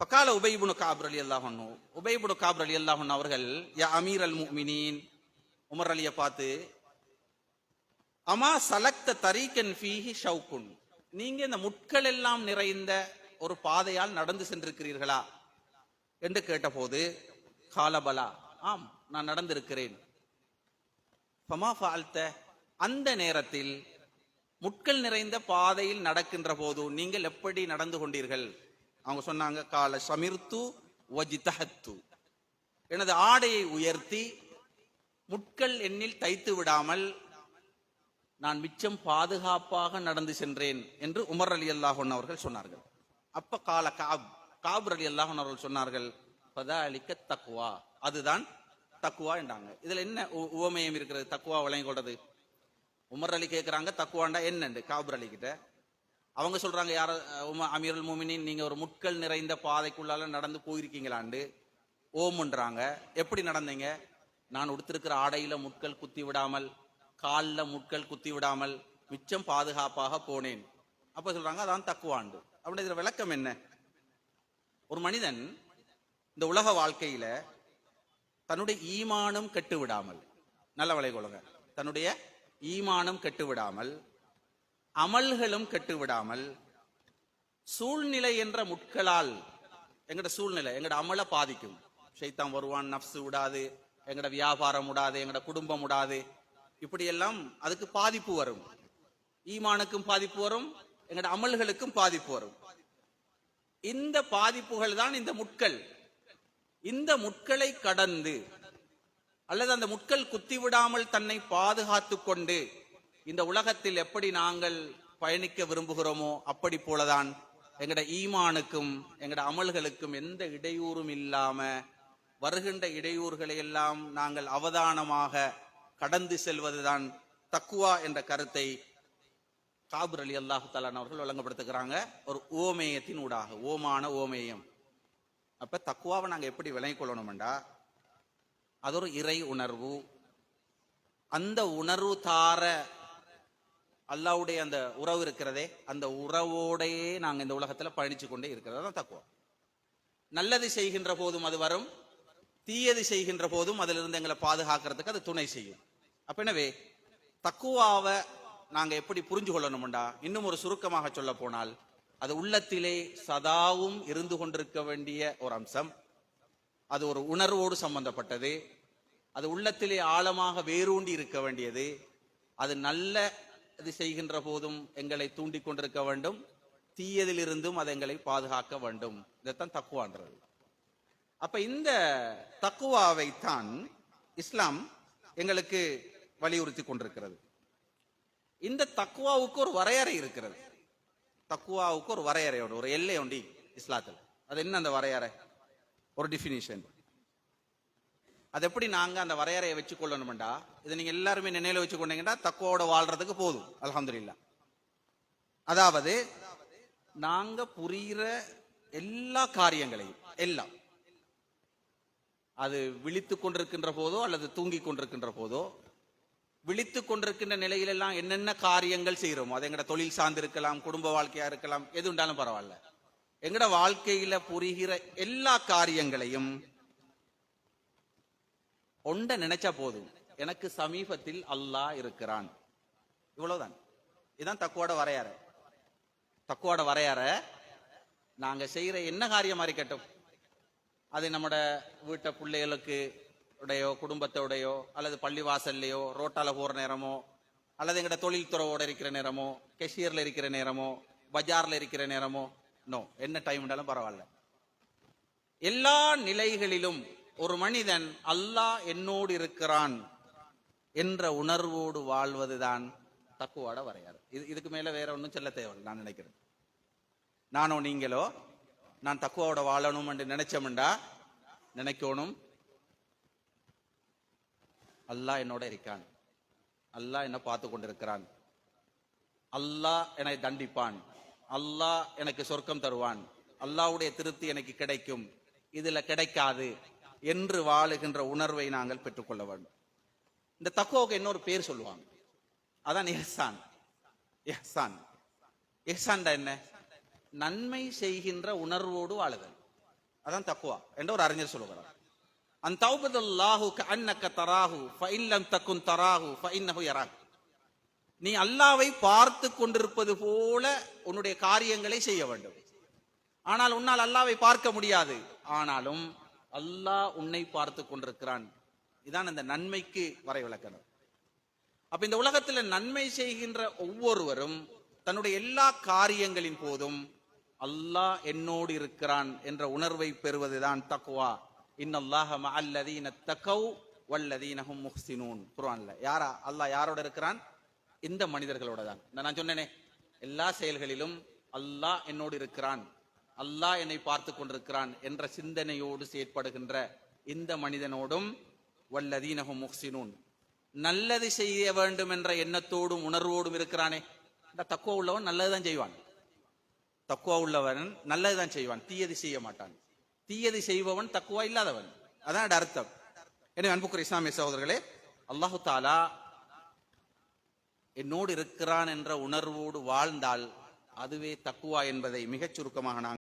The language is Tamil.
பக்கால உபைபுனு காபர் அலி அல்லாஹன்னு உபைபுனு காபர் அலி அல்லாஹன் அவர்கள் யா அமீர் அல் முமினீன் உமர் அலியை பார்த்து அமா சலக்த தரீக்கன் ஃபீஹி ஷவுக்குன் நீங்க இந்த முட்கள் எல்லாம் நிறைந்த ஒரு பாதையால் நடந்து சென்றிருக்கிறீர்களா? என்று கேட்டபோது காலபலா ஆம் நான் நடந்திருக்கிறேன். ஃபமா ஃபால்த. அந்த நேரத்தில் முட்கள் நிறைந்த பாதையில் நடக்கின்ற போது நீங்கள் எப்படி நடந்து கொண்டீர்கள்? அவங்க சொன்னாங்க கால சமிர்த்து வஜிதஹத்து. எனது ஆடையை உயர்த்தி முட்கள் எண்ணில் தைத்து விடாமல் நான் மிச்சம் பாதுகாப்பாக நடந்து சென்றேன் என்று உமர் அலி அல்லாஹன் அவர்கள் சொன்னார்கள். அப்ப கால காப் காபர் அலி அல்லாஹன் அவர்கள் சொன்னார்கள் பதாலிக்க தக்குவா அதுதான் தக்குவா என்றாங்க. இதுல என்ன உ- உவமயம் இருக்கிறது? தக்குவா வழங்கி கொண்டது? உமர் அலி கேட்கிறாங்க தக்குவாண்டா என்னண்டு? காபர் அலி கிட்ட அவங்க சொல்றாங்க யார அமீரல் மோமினின் நீங்கள் நீங்க ஒரு முட்கள் நிறைந்த பாதைக்குள்ளால நடந்து போயிருக்கீங்களாண்டு? ஓமுன்றாங்க. எப்படி நடந்தீங்க? நான் உடுத்திருக்கிற ஆடையில முட்கள் குத்தி விடாமல் காலில் முட்கள் குத்தி விடாமல் மிச்சம் பாதுகாப்பாக போனேன். அப்ப சொல்றாங்க அதான் தக்குவாண்டு. அப்படி இதுல விளக்கம் என்ன? ஒரு மனிதன் இந்த உலக வாழ்க்கையில தன்னுடைய ஈமானம் கெட்டு விடாமல் நல்ல விலை கொள்ளுங்க தன்னுடைய ஈமானம் கெட்டு விடாமல் அமல்களும் கெட்டு விடாமல் சூழ்நிலை என்ற முட்களால் எங்கட சூழ்நிலை எங்கட அமலை பாதிக்கும். ஷைத்தான் வருவான் நப்சு விடாது எங்கட வியாபாரம் விடாது எங்கட குடும்பம் விடாது இப்படியெல்லாம் அதுக்கு பாதிப்பு வரும். ஈமானுக்கும் பாதிப்பு வரும் எங்கட அமல்களுக்கும் பாதிப்பு வரும். இந்த பாதிப்புகள் தான் இந்த முட்கள். இந்த முட்களை கடந்து அல்லது அந்த முட்கள் குத்திவிடாமல் தன்னை பாதுகாத்து கொண்டு இந்த உலகத்தில் எப்படி நாங்கள் பயணிக்க விரும்புகிறோமோ அப்படி போலதான் எங்கட ஈமானுக்கும் எங்கட அமல்களுக்கும் எந்த இடையூறும் இல்லாம வருகின்ற இடையூறுகளை எல்லாம் நாங்கள் அவதானமாக கடந்து செல்வதுதான் தக்குவா என்ற கருத்தை காபூர் அலி அல்லாஹு தாலான் அவர்கள் வழங்கப்படுத்துகிறாங்க ஒரு ஓமேயத்தின் ஊடாக ஓமான ஓமேயம். அப்ப தக்குவாவை நாங்கள் எப்படி விளங்கிக் கொள்ளணும்டா அது ஒரு இறை உணர்வு. அந்த உணர்வு தார அல்லாவுடைய அந்த உறவு இருக்கிறதே அந்த உறவோடையே நாங்கள் இந்த உலகத்தில் பயணிச்சு கொண்டே இருக்கிறது. தான் தக்குவா. நல்லது செய்கின்ற போதும் அது வரும் தீயது செய்கின்ற போதும் அதிலிருந்து எங்களை பாதுகாக்கிறதுக்கு அது துணை செய்யும். அப்ப எனவே தக்குவாவை நாங்கள் எப்படி புரிஞ்சு கொள்ளணும்டா? இன்னும் ஒரு சுருக்கமாக சொல்ல போனால் அது உள்ளத்திலே சதாவும் இருந்து கொண்டிருக்க வேண்டிய ஒரு அம்சம். அது ஒரு உணர்வோடு சம்பந்தப்பட்டது. அது உள்ளத்திலே ஆழமாக வேரூண்டி இருக்க வேண்டியது. அது நல்ல இது செய்கின்ற போதும் எங்களை தூண்டி கொண்டிருக்க வேண்டும். தீயதிலிருந்தும் அது எங்களை பாதுகாக்க வேண்டும். இதைத்தான் தக்குவான்றது. அப்ப இந்த தக்குவாவை தான் இஸ்லாம் எங்களுக்கு வலியுறுத்தி கொண்டிருக்கிறது. இந்த தக்குவாவுக்கு ஒரு வரையறை இருக்கிறது. தக்குவாவுக்கு ஒரு வரையறை உண்டு ஒரு எல்லை உண்டு இஸ்லாத்தில். அது என்ன அந்த வரையறை? ஒரு டிஃபினிஷன் அது எப்படி நாங்கள் அந்த வரையறையை வச்சு கொள்ளணும்டா இதை நீங்கள் எல்லாருமே நினைவில் வச்சு கொண்டீங்கன்னா தக்குவோட வாழ்றதுக்கு போதும். அலமதுல்லா அதாவது நாங்க புரிகிற எல்லா காரியங்களையும் எல்லாம் அது விழித்து கொண்டிருக்கின்ற போதோ அல்லது தூங்கி கொண்டிருக்கின்ற போதோ விழித்து கொண்டிருக்கின்ற நிலையிலெல்லாம் என்னென்ன காரியங்கள் செய்கிறோமோ அது எங்கட தொழில் சார்ந்து இருக்கலாம் குடும்ப வாழ்க்கையா இருக்கலாம் எது உண்டாலும் பரவாயில்ல. எங்கட வாழ்க்கையில புரிகிற எல்லா காரியங்களையும் ஒண்ட நினைச்சா போதும். எனக்கு சமீபத்தில் அல்லாஹ் இருக்கிறான். இவ்வளவுதான். இதுதான் தக்குவோட வரையாற. தக்குவோட வரையறை நாங்க செய்யற என்ன காரியமா இருக்கட்டும். அது நம்மட வீட்டை பிள்ளைகளுக்கு உடையோ குடும்பத்தோடையோ அல்லது பள்ளி வாசல்லையோ ரோட்டால போற நேரமோ அல்லது எங்கட தொழில்துறையோட இருக்கிற நேரமோ கெஷியர்ல இருக்கிற நேரமோ பஜார்ல இருக்கிற நேரமோ நோ என்ன டைம் இருந்தாலும் பரவாயில்ல. எல்லா நிலைகளிலும் ஒரு மனிதன் அல்லாஹ் என்னோடு இருக்கிறான் என்ற உணர்வோடு வாழ்வதுதான் தக்குவாட வரையாறு இது இதுக்கு மேல வேற ஒன்றும் சொல்ல தேவை நான் நினைக்கிறேன். நானோ நீங்களோ நான் தக்குவாவோட வாழணும் என்று நினைச்சோம்டா நினைக்கணும். அல்லாஹ் என்னோட இருக்கான். அல்லாஹ் என்னை பார்த்து கொண்டிருக்கிறான். அல்லாஹ் என்னை தண்டிப்பான். அல்லாஹ் எனக்கு சொர்க்கம் தருவான். அல்லாஹ்வுடைய திருப்தி எனக்கு கிடைக்கும். இதுல கிடைக்காது. என்று வாழுகின்ற உணர்வை நாங்கள் பெற்றுக்கொள்ள வேண்டும். இந்த தக்குவாவுக்கு இன்னொரு பேர் சொல்லுவாங்க. அதான் எஹ்சான். எஹ்சான். எஹ்சான்டா என்ன? நன்மை செய்கின்ற உணர்வோடு வாழுதல். அதான் தக்குவா. என்ற ஒரு அறிஞர் சொல்லுகிறார். அன் தௌபதுல்லாஹு கஅன்னக தராஹு ஃபஇன் தக்கும் தராஹு ஃபஇன்னஹு யராக். நீ அல்லாவை பார்த்து கொண்டிருப்பது போல உன்னுடைய காரியங்களை செய்ய வேண்டும். ஆனால் உன்னால் அல்லாவை பார்க்க முடியாது. ஆனாலும் அல்லாஹ் உன்னை பார்த்து கொண்டிருக்கிறான். இதான் அந்த நன்மைக்கு வரை விளக்கணும் அப்ப இந்த உலகத்துல நன்மை செய்கின்ற ஒவ்வொருவரும் தன்னுடைய எல்லா காரியங்களின் போதும் அல்லாஹ் என்னோடு இருக்கிறான் என்ற உணர்வை பெறுவதுதான் தக்குவா இன்னல்லாஹ மஅல்லதீன தகவ் வல்லதீனஹும் முஹ்சினூன். குர்ஆன்ல. யாரா? அல்லாஹ் யாரோட இருக்கிறான்? இந்த மனிதர்களோட தான். இந்த நான் சொன்னேனே எல்லா செயல்களிலும் அல்லாஹ் என்னோடு இருக்கிறான். அல்லாஹ் என்னை பார்த்து கொண்டிருக்கிறான் என்ற சிந்தனையோடு செயற்படுகின்ற இந்த மனிதனோடும் வல்லதீனஹும் முஹ்சினூன். நல்லது செய்ய வேண்டும் என்ற எண்ணத்தோடும் உணர்வோடும் இருக்கிறானே. இந்த தக்குவ உள்ளவன் நல்லதுதான் செய்வான். தக்குவா உள்ளவன் நல்லதுதான் செய்வான். தீயது செய்ய மாட்டான். தீயது செய்பவன் தக்குவா இல்லாதவன். அதான் அர்த்தம். எனவே அன்புக்குரிய இஸ்லாமிய சகோதரர்களே அல்லாஹு தாலா என்னோடு இருக்கிறான் என்ற உணர்வோடு வாழ்ந்தால் அதுவே தக்குவா என்பதை மிகச் சுருக்கமாக நாங்கள்